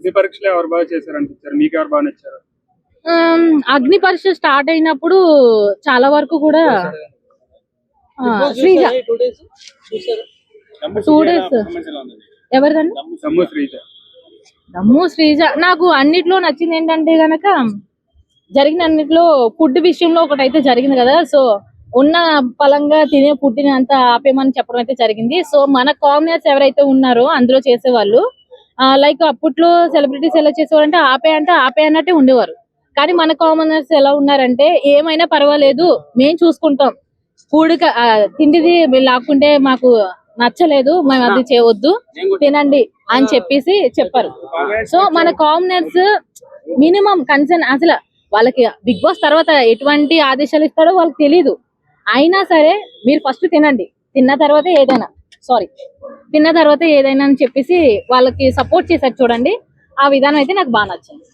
అగ్ని పరీక్షలు ఎవరు బాగా చేశారు అనిపించారు మీకు ఎవరు బాగా నచ్చారు? అగ్ని పరీక్ష స్టార్ట్ అయినప్పుడు చాలా వరకు కూడా శ్రీజ టూ డేస్ ఎవరిదండి? దమ్ము శ్రీజ. దమ్ము శ్రీజ. నాకు అన్నిట్లో నచ్చింది ఏంటంటే గనక జరిగిన అన్నిట్లో ఫుడ్ విషయంలో ఒకటి అయితే జరిగింది కదా. సో ఉన్న పలంగా తినే పుట్టిన అంత ఆపేమని చెప్పడం అయితే జరిగింది. సో మన కామనర్స్ ఎవరైతే ఉన్నారో అందులో చేసేవాళ్ళు లైక్ అప్పట్లో సెలబ్రిటీస్ ఎలా చేసేవారంటే ఆపే అంటే ఆపే అన్నట్టే ఉండేవారు. కానీ మన కామనర్స్ ఎలా ఉన్నారంటే ఏమైనా పర్వాలేదు మేము చూసుకుంటాం. ఫుడ్ తిండిది మీరు లాక్కుంటే మాకు నచ్చలేదు మేము అది చేయవద్దు తినండి అని చెప్పేసి చెప్పారు. సో మన కామనర్స్ మినిమం కన్సర్న్ అసలు వాళ్ళకి బిగ్ బాస్ తర్వాత ఎటువంటి ఆదేశాలు ఇస్తాడో వాళ్ళకి తెలియదు అయినా సరే మీరు ఫస్ట్ తినండి. తిన్న తర్వాత ఏదైనా సారీ తిన్న తర్వాత ఏదైనా అని చెప్పేసి వాళ్ళకి సపోర్ట్ చేశారు చూడండి. ఆ విధానం అయితే నాకు బాగా నచ్చింది.